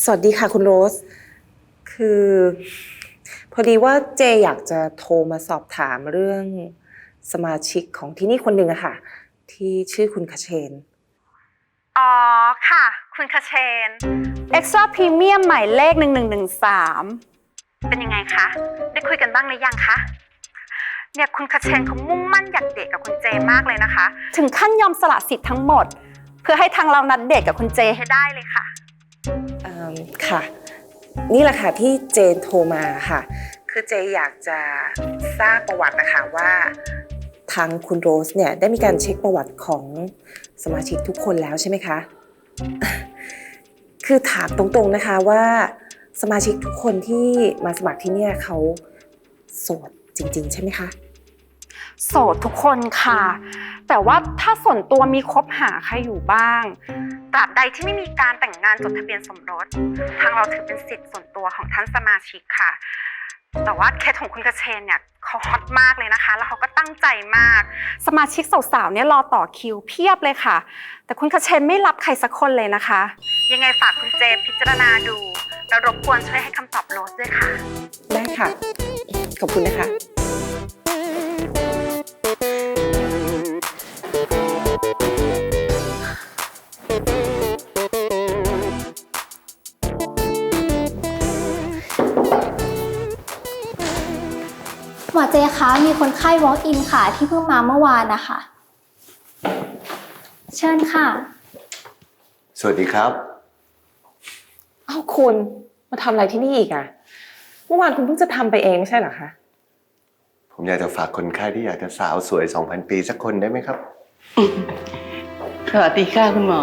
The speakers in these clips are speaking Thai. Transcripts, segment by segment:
สวัสดีค่ะคุณโรส คือ พอดีว่าเจอยากจะโทรมาสอบถามเรื่องสมาชิกของที่นี่คนหนึ่งอะค่ะ ที่ชื่อคุณคเชน อ๋อค่ะ คุณคเชน Extra Premium หมายเลข 1113 เป็นยังไงคะ ได้คุยกันบ้างหรือยังคะ เนี่ยคุณคเชนเขามุ่งมั่นอยากเดทกับคุณเจมากเลยนะคะ ถึงขั้นยอมสละสิทธิ์ทั้งหมด เพื่อให้ทางเรานัดเดทกับคุณเจให้ได้เลยค่ะเอิ่ม ค่ะ นี่แหละค่ะที่เจนโทรมาค่ะ คือเจอยากจะทราบประวัตินะคะว่า ทางคุณโรสเนี่ยได้มีการเช็คประวัติของสมาชิกทุกคนแล้วใช่ไหมคะ คือถามตรงๆนะคะว่าสมาชิกทุกคนที่มาสมัครที่เนี่ยเขาโสดจริง ๆ ใช่ไหมคะ โสดทุกคนค่ะ แต่ว่าถ้าส่วนตัวมีคบหาใครอยู่บ้างตราบใดที่ไม่มีการแต่งงานจดทะเบียนสมรส ทางเราถือเป็นสิทธิ์ส่วนตัวของท่านสมาชิกค่ะ แต่ว่าเคสของคุณกระเชนเนี่ยเขาฮอตมากเลยนะคะ แล้วเขาก็ตั้งใจมาก สมาชิกสาวๆเนี่ยรอต่อคิวเพียบเลยค่ะ แต่คุณกระเชนไม่รับใครสักคนเลยนะคะ ยังไงฝากคุณเจพิจารณาดูแล้วรบกวนช่วยให้คำตอบโรสด้วยค่ะ ได้ค่ะ ขอบคุณนะคะ หมอเจคะมีคนไข้ walk in ค่ะที่เพิ่งมาเมื่อวานนะคะ เชิญค่ะ สวัสดีครับ เอ้าคุณมาทำอะไรที่นี่อีกอะเมื่อวานคุณเพิ่งจะทำไปเองไม่ใช่เหรอคะ ผมอยากจะฝากคนไข้ที่อยากจะสาวสวย 2,000 ปีสักคนได้ไหมครับ สวัสดีค่ะคุณหมอ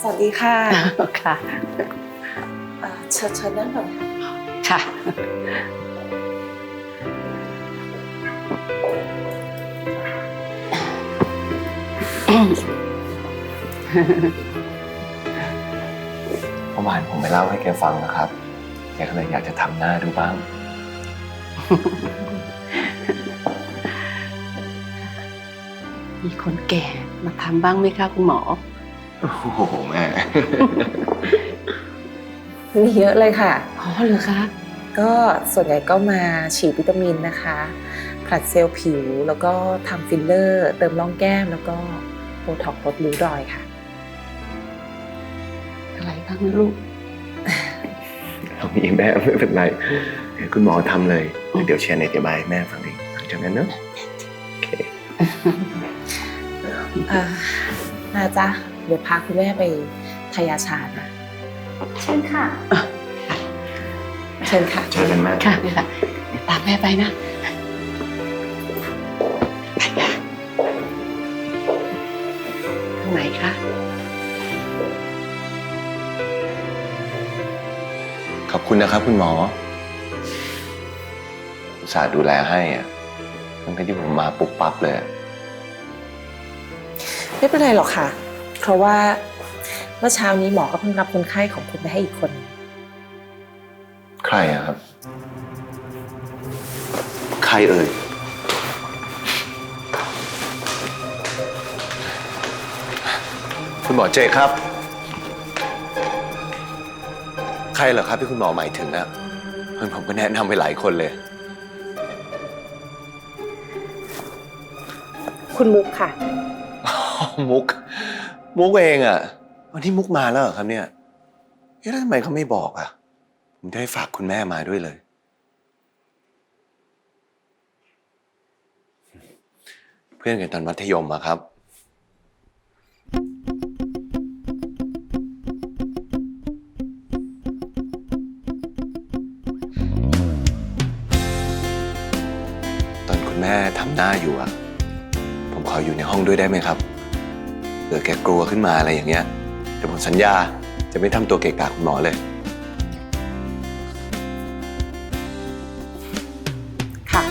สวัสดีค่ะค่ะเอ่อเชิญเชิญนั่งก่อนค่ะ ค่ะ เมื่อวานผมไปเล่าให้แกฟังนะครับ แกก็เลยอยากจะทำหน้าดูบ้าง มีคนแก่มาทำบ้างไหมคะคุณหมอ โอ้โหแม่ มีเยอะเลยค่ะ อ๋อเหรอคะ ก็ส่วนใหญ่ก็มาฉีดวิตามินนะคะผลัดเซลล์ผิวแล้วก็ทำฟิลเลอร์ เติมร่องแก้มแล้วก็ โบท็อกซ์ลดริ้วรอยค่ะ อะไรบ้างนะลูก เอามีแม่ไม่เป็นไรเดี๋ยวคุณหมอทำเลย เดี๋ยวเชียร์ในอธิบายให้แม่ฟังเองหลังจากนั้นเนอะโอเคอ่านาจ้ะเดี๋ยวพาคุณแม่ไปทายาชานะเชิญค่ะ เชิญค่ะเจอกันแม่ค่ะค่ะเดี๋ยวตามแม่ไปนะ คุณนะครับคุณหมออุตส่าห์ดูแลให้อะตั้งแต่ที่ผมมาปุ๊บปั๊บเลยอะไม่เป็นไรหรอกค่ะ เพราะว่าเมื่อเช้านี้หมอก็เพิ่งรับคนไข้ของคุณไปให้อีกคน ใครอะครับ ใครเอ่ย คุณหมอเจครับ รเหรอครับที่คุณหมอหมายถึงอะเพื่อนผมก็แนะนำไปหลายคนเลย คุณมุกค่ะ มุก มุกเองอะวันนี้มุกมาแล้วเหรอครับเนี่ยเอ๊ะแล้วทำไมเขาไม่บอกอะผมจะให้ฝากคุณแม่มาด้วยเลย เพื่อนกันตอนมัธยมอะครับ ม่ทำหน้าอยู่อะผมขออยู่ในห้องด้วยได้ไหมครับเผื่อแกกลัวขึ้นมาอะไรอย่างเงี้ยแต่ผมสัญญาจะไม่ทำตัวเกะกะคุณหมอเลย ค่ะ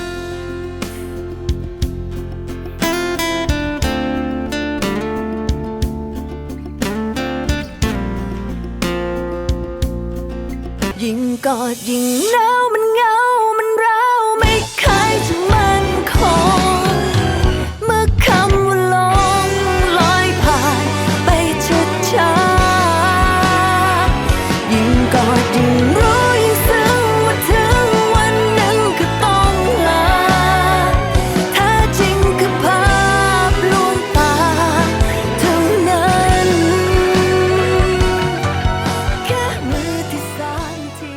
ยิ่งกอดยิ่งหนาวมันเหงา